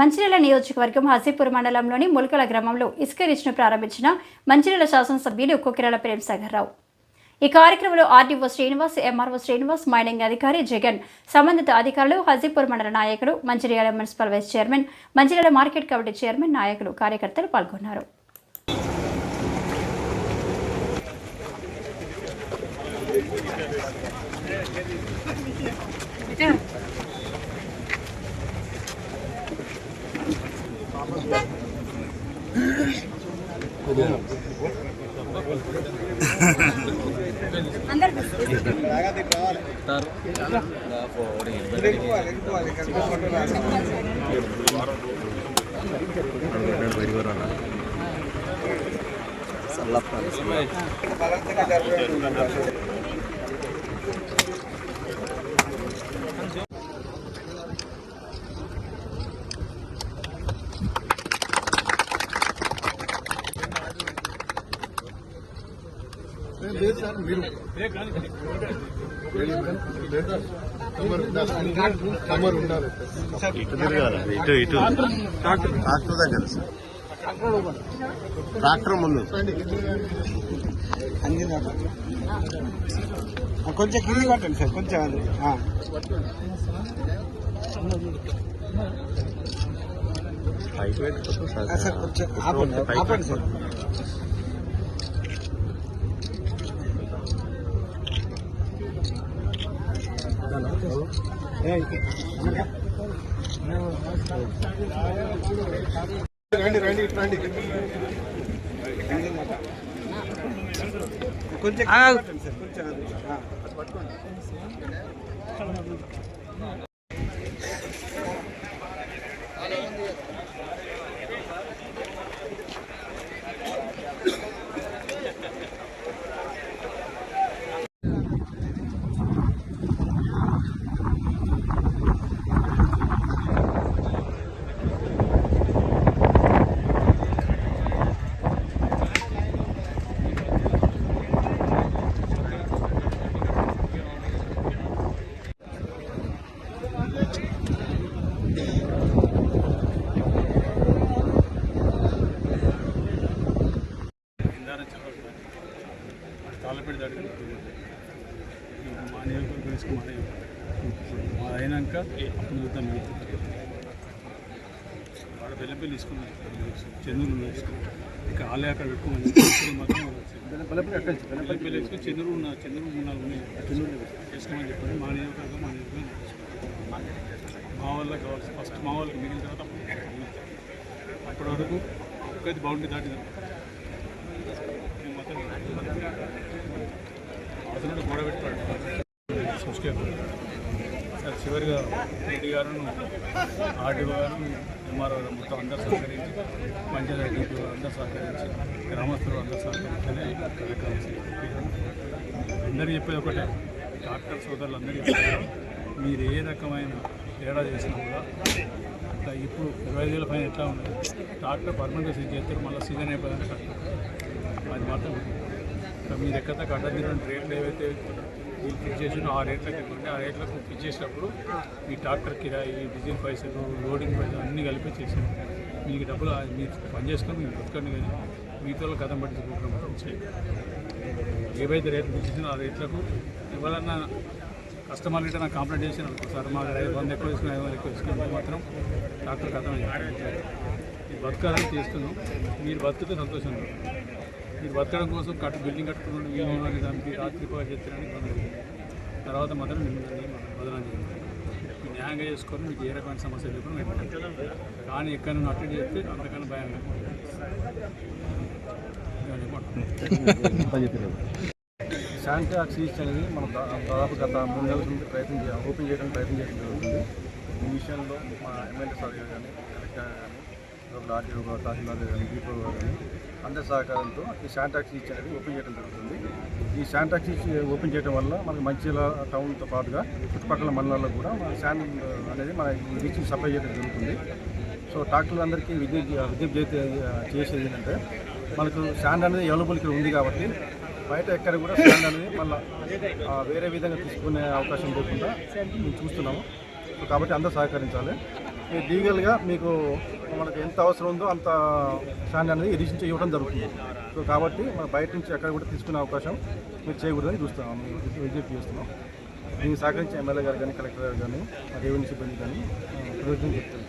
మంచిర్యాల నియోజకవర్గం హసీపూర్ మండలంలోని ములకల గ్రామంలో ఇసుక రీచ్ను ప్రారంభించిన మంచిర్యాల శాసనసభ్యులు కొకిరాల ప్రేమసాగర్ రావు. ఈ కార్యక్రమంలో RDO Srinivas MRO Srinivas mining అధికారి జగన్ సంబంధిత అధికారులు హజీపూర్ మండల నాయకులు Mancherial municipal vice chairman Mancherial market committee chairman నాయకులు కార్యకర్తలు పాల్గొన్నారు. చల్లప్ప ఇటు తిరగాలి ఇటు ఇటు. ట్రాక్టర్ దగ్గర సార్. ట్రాక్టర్ ముందు. కొంచెం కింది పట్టండి సార్ కొంచెం అది సార్. సార్ కొంచెం ఆపండి ఆపండి సార్. రండి రండి రండి కొంచెం కొంచెం ఆ. తాళ్ళపేట దాడి మా నియోజకవర్గం వేసుకుని అప్పుడు చూద్దాం వాడు బెల్లంపల్లి తీసుకున్నాం. చంద్రులు తీసుకున్నాం. ఇక ఆలయ అక్కడ మాత్రం బెల్లంపల్లి వేసుకుని చంద్రుడు ఉన్న మూడు నాలుగు ఉన్నాయి. చంద్రుడు వేసుకోమని చెప్పండి మా నియోజకవర్గం మా నియోజకవర్గం మా వాళ్ళకి కావాల్సి ఫస్ట్ మా వాళ్ళకి మిగిలిన తర్వాత అప్పటి వరకు ఒక్కది బౌండరీ దాటింది మేము మొత్తం అవసరం గొడవ చివరిగా రెడ్డి గారును ఆర్డీఓ గారు ఎంఆర్ఓ గారు మొత్తం అందరూ సహకరించి పంచాయతీ డీపీ అందరు సహకరించి గ్రామస్తులు అందరూ సహకరించని కార్యక్రమం అందరూ చెప్పేది ఒకటే డాక్టర్ సోదరులు అందరూ మీరు ఏ రకమైన తేడా చేసినా కూడా ఇట్లా ఇప్పుడు ఇరవై ఐదు వేల పైన ఎట్లా ఉంది? డాక్టర్ పర్మనెంట్గా సీజన్ చేస్తారు మళ్ళీ సీజన్ అయిపోయిందంటే అది మాత్రం మీ మీరు ఎక్కడ అడ్డ రేట్లు ఏవైతే మీరు ఫిక్స్ చేసినో ఆ రేట్లకు ఇవ్వండి ఆ రేట్లకు ఫిక్స్ చేసినప్పుడు మీ ట్రాక్టర్ కిరాయి డీజిల్ పైసలు లోడింగ్ పైసలు అన్నీ కలిపి చేసాను మీకు డబ్బులు మీరు పని చేసుకొని మీరు బతకండి కానీ మీతో కథం పట్టించుకుంటున్నాం ఏవైతే రేట్లు ఫిక్స్ ఆ రేట్లకు ఎవరన్నా కస్టమర్ గిట్ట నాకు కంప్లైంట్ చేసిన సార్ మా ఐదు వంద ఎక్కువ తీసుకుని ఐదు వందలు ఎక్కువ తీసుకుని మాత్రం డాక్టర్ కథం మీరు బతకాలని చేస్తున్నాం. మీరు బతికితే సంతోషంగా మీరు బతకడం కోసం కట్టు బిల్డింగ్ కట్టుకున్నాడు వీలు దానికి రాత్రి పోయి చెప్తారని తర్వాత మాత్రం మిమ్మల్ని వదలం చేయండి మీరు న్యాయంగా చేసుకొని మీకు ఏ రకమైన సమస్య లేకుండా మేము కానీ ఎక్కడ నువ్వు అటెండ్ చేస్తే అంతకన్నా భయం శాంతి ఆక్సిజన్ అనేది మనం దాదాపు గత మూడు నెలల నుంచి ప్రయత్నం చేయాలి ఓపెన్ చేయడానికి ప్రయత్నం చేయడం జరుగుతుంది ఈ విషయంలో మా ఎమ్మెల్యే సార్ గారు కానీ కలెక్టర్ కానీ లోపల ఆర్టీఓ గారు తహసీల్దార్ కానీ కానీ అందరి సహకారంతో ఈ శాంటాక్స్ ఈచ్ అనేది ఓపెన్ చేయడం జరుగుతుంది. ఈ శాంటాక్స్ ఓపెన్ చేయడం వల్ల మనకి మంచిర్యాల టౌన్తో పాటుగా చుట్టుపక్కల మండలాల్లో కూడా మన శాండ్ అనేది మన రీచ్ సప్లై చేయడం జరుగుతుంది. సో డాక్టర్లందరికీ విజ్ఞప్తి విజ్ఞప్తి చేసే- చేసేది ఏంటంటే మనకు శాండ్ అనేది అవైలబుల్ ఇక్కడ ఉంది కాబట్టి బయట ఎక్కడ కూడా శాండ్ అనేది మళ్ళీ వేరే విధంగా తీసుకునే అవకాశం లేకుండా మేము చూస్తున్నాము. కాబట్టి అందరూ సహకరించాలి. మీరు లీగల్గా మీకు మనకు ఎంత అవసరం ఉందో అంత స్టాండ్ అనేది ఎడిషన్ చేయడం జరుగుతుంది. సో కాబట్టి మన బయట నుంచి ఎక్కడ కూడా తీసుకునే అవకాశం మీరు చేయకూడదని చూస్తున్నాం. విజ్ఞప్తి చేస్తున్నాం. దీనికి సహకరించిన ఎమ్మెల్యే గారు కానీ కలెక్టర్ గారు కానీ రెవెన్యూ సిబ్బంది కానీ ప్రభుత్వం చెప్తున్నాం